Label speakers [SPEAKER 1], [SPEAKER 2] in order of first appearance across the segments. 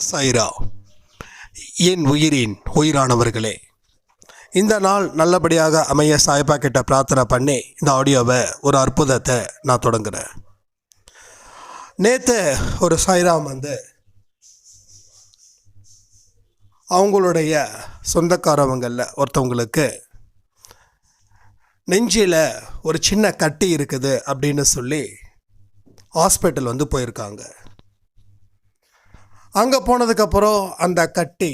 [SPEAKER 1] சைரா என் உயிரின் உயிரானவர்களே இந்த நாள் நல்லபடியாக அமைய சாய்பா கிட்ட பிரார்த்தனை பண்ணி இந்த ஆடியோவை ஒரு அற்புதத்தை நான் தொடங்குறேன். நேற்று ஒரு சாய்ராம் வந்து அவங்களுடைய சொந்தக்காரவங்களில் ஒருத்தவங்களுக்கு நெஞ்சில் ஒரு சின்ன கட்டி இருக்குது அப்படின்னு சொல்லி ஹாஸ்பிட்டல் வந்து போயிருக்காங்க. அங்கே போனதுக்கப்புறம் அந்த கட்டி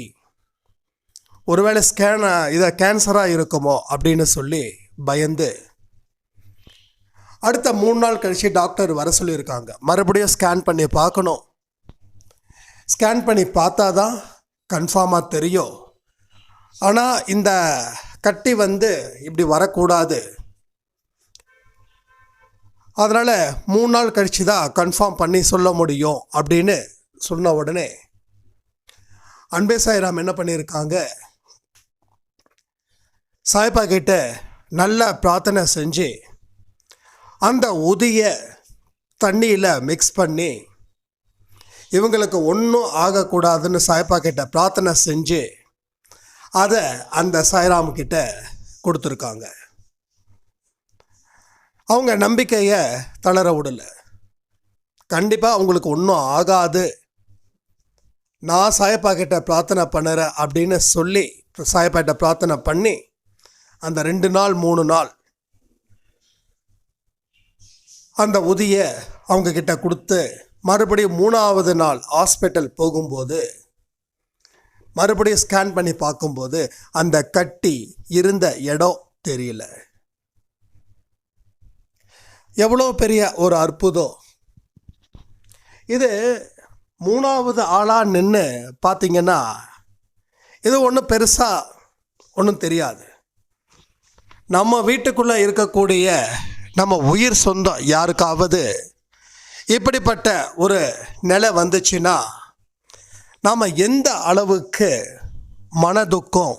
[SPEAKER 1] ஒருவேளை ஸ்கேன இதை கேன்சராக இருக்குமோ அப்படின்னு சொல்லி பயந்து அடுத்த மூணு நாள் கழித்து டாக்டர் வர சொல்லியிருக்காங்க. மறுபடியும் ஸ்கேன் பண்ணி பார்க்கணும். ஸ்கேன் பண்ணி பார்த்தா தான் கன்ஃபார்மாக தெரியும். ஆனால் இந்த கட்டி வந்து இப்படி வரக்கூடாது. அதனால் மூணு நாள் கழித்து தான் கன்ஃபார்ம் பண்ணி சொல்ல முடியும் அப்படின்னு சொன்ன உடனே அன்பே சாய்ராம் என்ன பண்ணியிருக்காங்க? சாய்பா கிட்ட நல்ல பிரார்த்தனை செஞ்சு அந்த உதிய தண்ணியில் மிக்ஸ் பண்ணி இவங்களுக்கு ஒன்றும் ஆகக்கூடாதுன்னு சாய்பா கிட்ட பிரார்த்தனை செஞ்சு அதை அந்த சாய்ராம் கிட்ட கொடுத்துருக்காங்க. அவங்க நம்பிக்கையை தளர விடலை. கண்டிப்பாக அவங்களுக்கு ஒன்றும் ஆகாது. நான் சாயப்பா கிட்ட பிரார்த்தனை பண்ணுறேன் அப்படின்னு சொல்லி சாயப்பா கிட்ட பிரார்த்தனை பண்ணி அந்த ரெண்டு நாள் மூணு நாள் அந்த உதிய அவங்க கிட்ட கொடுத்து மறுபடியும் மூணாவது நாள் ஹாஸ்பிட்டல் போகும்போது மறுபடியும் ஸ்கேன் பண்ணி பார்க்கும்போது அந்த கட்டி இருந்த இடம் தெரியல. எவ்வளோ பெரிய ஒரு அற்புதம். இது மூணாவது ஆளாக நின்று பார்த்தீங்கன்னா இது ஒன்றும் பெருசாக ஒன்றும் தெரியாது. நம்ம வீட்டுக்குள்ளே இருக்கக்கூடிய நம்ம உயிர் சொந்தம் யாருக்காவது இப்படிப்பட்ட ஒரு நிலை வந்துச்சுன்னா நாம் எந்த அளவுக்கு மனதுக்கம்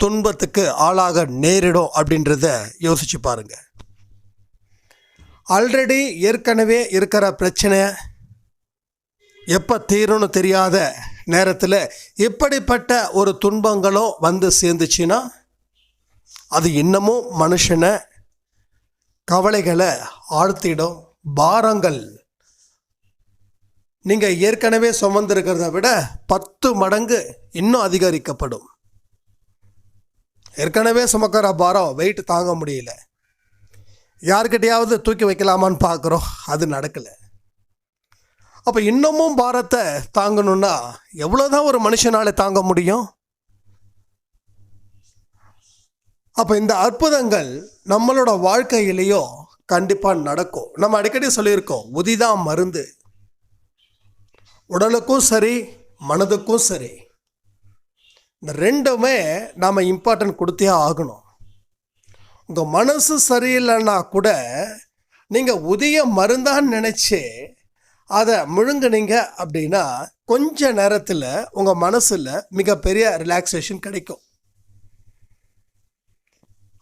[SPEAKER 1] துன்பத்துக்கு ஆளாக நேரிடும் அப்படின்றத யோசிச்சு பாருங்க. ஆல்ரெடி ஏற்கனவே இருக்கிற பிரச்சனை எப்போ தீரும்னு தெரியாத நேரத்தில் இப்படிப்பட்ட ஒரு துன்பங்களும் வந்து சேர்ந்துச்சுன்னா அது இன்னமும் மனுஷனை கவலைகளை ஆழ்த்திடும். பாரங்கள். நீங்கள் ஏற்கனவே சுமந்திருக்கிறத விட பத்து மடங்கு இன்னும் அதிகரிக்கப்படும். ஏற்கனவே சுமக்கிற பாரம் வெயிட் தாங்க முடியல. யார்கிட்டையாவது தூக்கி வைக்கலாமான்னு பார்க்குறோம். அது நடக்கலை. அப்போ இன்னமும் பாரத்தை தாங்கணும்னா எவ்வளோதான் ஒரு மனுஷனால தாங்க முடியும்? அப்போ இந்த அற்புதங்கள் நம்மளோட வாழ்க்கையிலேயோ கண்டிப்பாக நடக்கும். நம்ம அடிக்கடி சொல்லியிருக்கோம் உதிதான் மருந்து. உடலுக்கும் சரி மனதுக்கும் சரி. இந்த ரெண்டுமே நாம் இம்பார்ட்டன்ட் கொடுத்தே ஆகணும். உங்கள் மனசு சரியில்லைன்னா கூட நீங்கள் உதிய மருந்தான்னு நினச்சி அதை முழுங்கினீங்க அப்படின்னா கொஞ்ச நேரத்தில் உங்கள் மனசில் மிகப்பெரிய ரிலாக்ஸேஷன் கிடைக்கும்.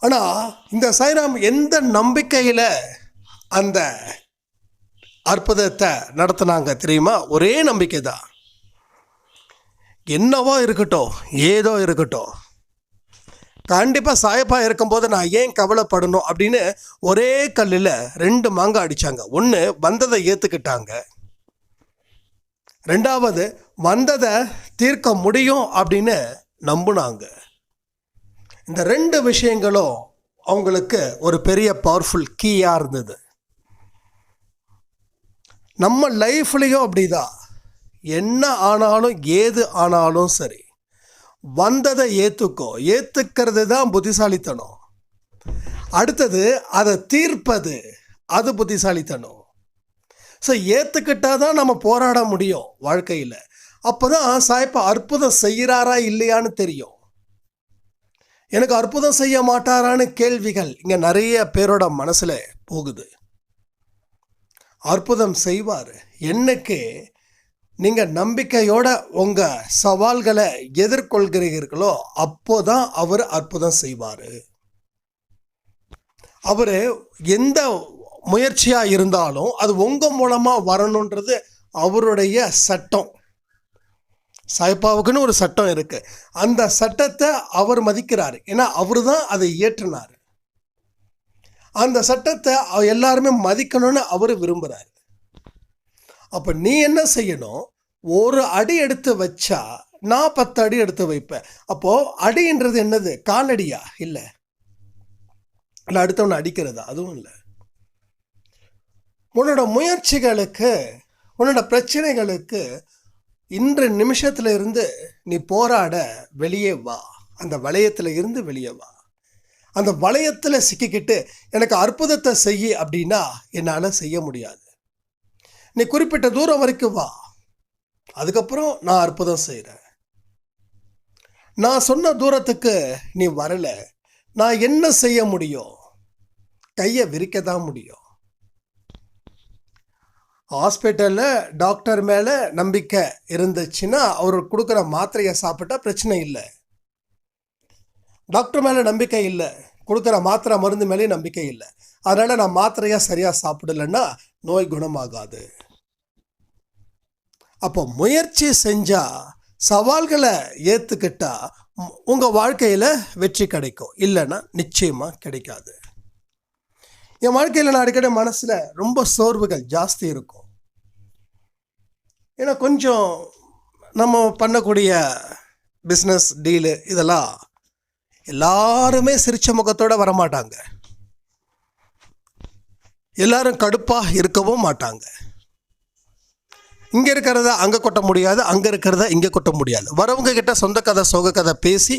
[SPEAKER 1] ஆனால் இந்த சாய்ராம் எந்த நம்பிக்கையில் அந்த அற்புதத்தை நடத்தினாங்க தெரியுமா? ஒரே நம்பிக்கை தான். என்னவோ இருக்கட்டும் ஏதோ இருக்கட்டும். கண்டிப்பாக சாயப்பா இருக்கும்போது நான் ஏன் கவலைப்படணும் அப்படின்னு ஒரே கல்லில் ரெண்டு மாங்காய் அடித்தாங்க ஒன்று வந்ததை ஏற்றுக்கிட்டாங்க ரெண்டாவது வந்ததை தீர்க்க முடியும் அப்படின்னு நம்புனாங்க. இந்த ரெண்டு விஷயங்களும் அவங்களுக்கு ஒரு பெரிய பவர்ஃபுல் கீயாக இருந்தது. நம்ம லைஃப்லேயும் அப்படிதான். என்ன ஆனாலும் ஏது ஆனாலும் சரி வந்ததை ஏற்றுக்கோ ஏற்றுக்கிறது தான் புத்திசாலித்தனம். அடுத்தது அதை தீர்ப்பது அது புத்திசாலித்தனம். ஸோ ஏற்றுக்கிட்டால் தான் நம்ம போராட முடியும் வாழ்க்கையில். அப்போ தான் சாய்ப்பா அற்புதம் செய்கிறாரா இல்லையான்னு தெரியும். எனக்கு அற்புதம் செய்ய மாட்டாரான்னு கேள்விகள் இங்கே நிறைய பேரோட மனசில் போகுது. அற்புதம் செய்வார். என்னைக்கு நீங்கள் நம்பிக்கையோட உங்கள் சவால்களை எதிர்கொள்கிறீர்களோ அப்போ தான் அவர் அற்புதம் செய்வார். அவர் எந்த முயற்சியாக இருந்தாலும் அது உங்கள் மூலமாக வரணுன்றது அவருடைய சட்டம். சாய்பாவுக்குன்னு ஒரு சட்டம் இருக்குது அந்த சட்டத்தை அவர் மதிக்கிறார். ஏன்னா அவர் தான் அதை இயற்றினார். அந்த சட்டத்தை எல்லாருமே மதிக்கணும்னு அவர் விரும்புகிறார் அப்போ நீ என்ன செய்யணும்? ஒரு அடி எடுத்து வச்சா நான் பத்து அடி எடுத்து வைப்பேன் அப்போது அடின்றது என்னது? காலடியா? இல்லை. இல்லை அடுத்தவனை அடிக்கிறதா? அதுவும் இல்லை. உன்னோட முயற்சிகளுக்கு உன்னோட பிரச்சனைகளுக்கு இன்று நிமிஷத்துல இருந்து நீ போராட வெளியே வா. அந்த வளையத்துல இருந்து வெளியே வா. அந்த வளையத்துல சிக்கிக்கிட்டு எனக்கு அற்புதத்தை செய்ய அப்படின்னா என்னால் செய்ய முடியாது. நீ குறிப்பிட்ட தூரம் வரைக்கும் வா. அதுக்கப்புறம் நான் அற்புதம் செய்கிறேன் நான் சொன்ன தூரத்துக்கு நீ வரல. நான் என்ன செய்ய முடியும்? கையை விரிக்க தான் முடியும். ஹாஸ்பிட்டலில் டாக்டர் மேலே நம்பிக்கை இருந்துச்சுன்னா அவர் கொடுக்குற மாத்திரையை சாப்பிட்டா பிரச்சனை இல்லை. டாக்டர் மேலே நம்பிக்கை இல்லை. கொடுக்குற மாத்திரை மருந்து மேலேயும் நம்பிக்கை இல்லை. அதனால் நான் மாத்திரையாக சரியாக சாப்பிடலைன்னா நோய் குணமாகாது. அப்போ முயற்சி செஞ்சால் சவால்களை ஏற்றுக்கிட்டா உங்கள் வாழ்க்கையில் வெற்றி கிடைக்கும். இல்லைன்னா நிச்சயமாக கிடைக்காது. என் வாழ்க்கையில் நான் அடிக்கடி மனசில் ரொம்ப சோர்வுகள் ஜாஸ்தி இருக்கும். ஏன்னா கொஞ்சம் நம்ம பண்ணக்கூடிய பிஸ்னஸ் டீலு இதெல்லாம் எல்லாருமே சிரிச்ச முகத்தோடு வரமாட்டாங்க. எல்லாரும் கடுப்பாக இருக்கவும் மாட்டாங்க. இங்கே இருக்கிறத அங்கே கொட்ட முடியாது அங்கே இருக்கிறத இங்கே கொட்ட முடியாது. வரவங்க கிட்ட சொந்த கதை சோக கதை பேசி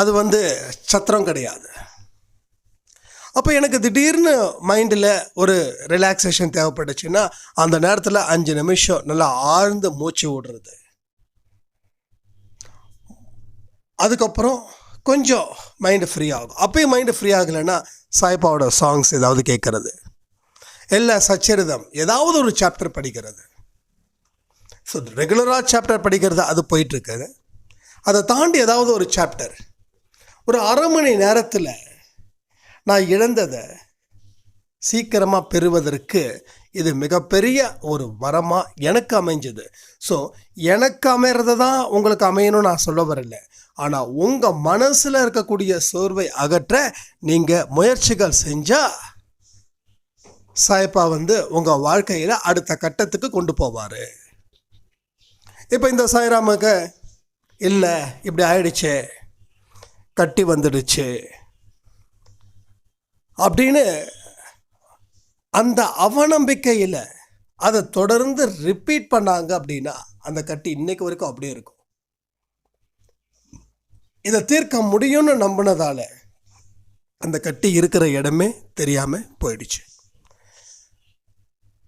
[SPEAKER 1] அது வந்து சத்திரம் கிடையாது. அப்போ எனக்கு திடீர்னு மைண்டில் ஒரு ரிலாக்ஸேஷன் தேவைப்பட்டுச்சுன்னா அந்த நேரத்தில் அஞ்சு நிமிஷம் நல்லா ஆழ்ந்து மூச்சு விடுறது. அதுக்கப்புறம் கொஞ்சம் மைண்டு ஃப்ரீ ஆகும். அப்பயும் மைண்டு ஃப்ரீ ஆகலைன்னா சாய்பாவோட சாங்ஸ் ஏதாவது கேட்குறது. இல்லை சச்சரிதம் ஏதாவது ஒரு சாப்டர் படிக்கிறது. ஸோ ரெகுலராக சாப்டர் படிக்கிறது அது போயிட்டுருக்குது அதை தாண்டி ஏதாவது ஒரு சாப்டர் ஒரு அரை மணி நேரத்தில் நான் இழந்ததை சீக்கிரமாக பெறுவதற்கு இது மிகப்பெரிய ஒரு வரமாக எனக்கு அமைஞ்சது. ஸோ எனக்கு அமையிறது தான் உங்களுக்கு அமையணும்னு நான் சொல்ல வரல. ஆனால் உங்கள் மனசில் இருக்கக்கூடிய சோர்வை அகற்ற நீங்கள் முயற்சிகள் செஞ்சால் சாய்ப்பா வந்து உங்கள் வாழ்க்கையில் அடுத்த கட்டத்துக்கு கொண்டு போவார். இப்போ இந்த சாய்ராமுக்கு இல்லை இப்படி ஆயிடுச்சு கட்டி வந்துடுச்சு அப்படின்னு அந்த அவநம்பிக்கையில் அதை தொடர்ந்து ரிப்பீட் பண்ணாங்க அப்படின்னா அந்த கட்டி இன்னைக்கு வரைக்கும் அப்படியே இருக்கும். இதை தீர்க்க முடியும்னு நம்பினதால அந்த கட்டி இருக்கிற இடமே தெரியாமல் போயிடுச்சு.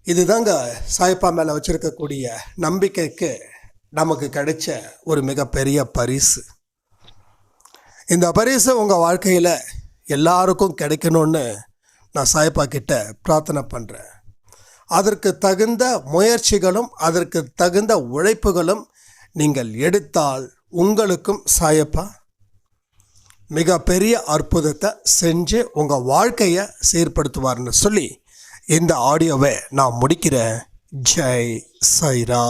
[SPEAKER 1] இதுதாங்க சாய்ப்பா மேலே வச்சுருக்கக்கூடிய நம்பிக்கைக்கு நமக்கு கிடைச்ச ஒரு மிகப்பெரிய பரிசு. இந்த பரிசு உங்கள் வாழ்க்கையில் எல்லாருக்கும் கிடைக்கணும்னு நான் சாய்ப்பா கிட்ட பிரார்த்தனை பண்ணுறேன் அதற்கு தகுந்த முயற்சிகளும் அதற்கு தகுந்த உழைப்புகளும் நீங்கள் எடுத்தால் உங்களுக்கும் சாயப்பா மிகப்பெரிய அற்புதத்தை செஞ்சு உங்கள் வாழ்க்கையை சீர்படுத்துவார்னு சொல்லி இந்த ஆடியோவை நான் முடிக்கிறேன். ஜெய் சைரா